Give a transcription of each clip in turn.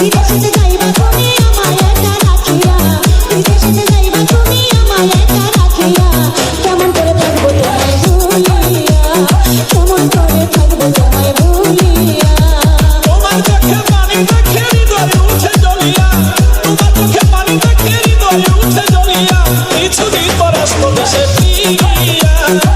Because the diamond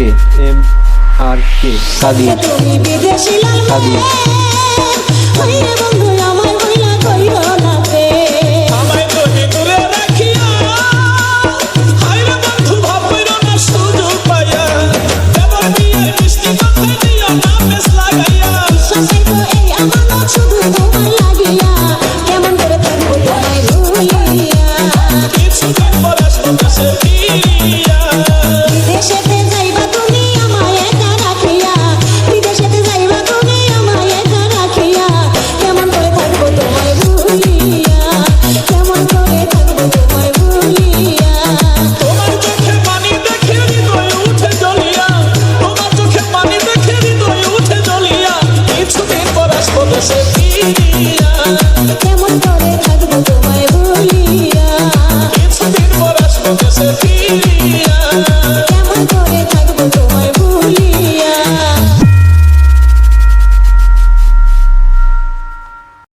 কে? M R কে? কাদির কাদির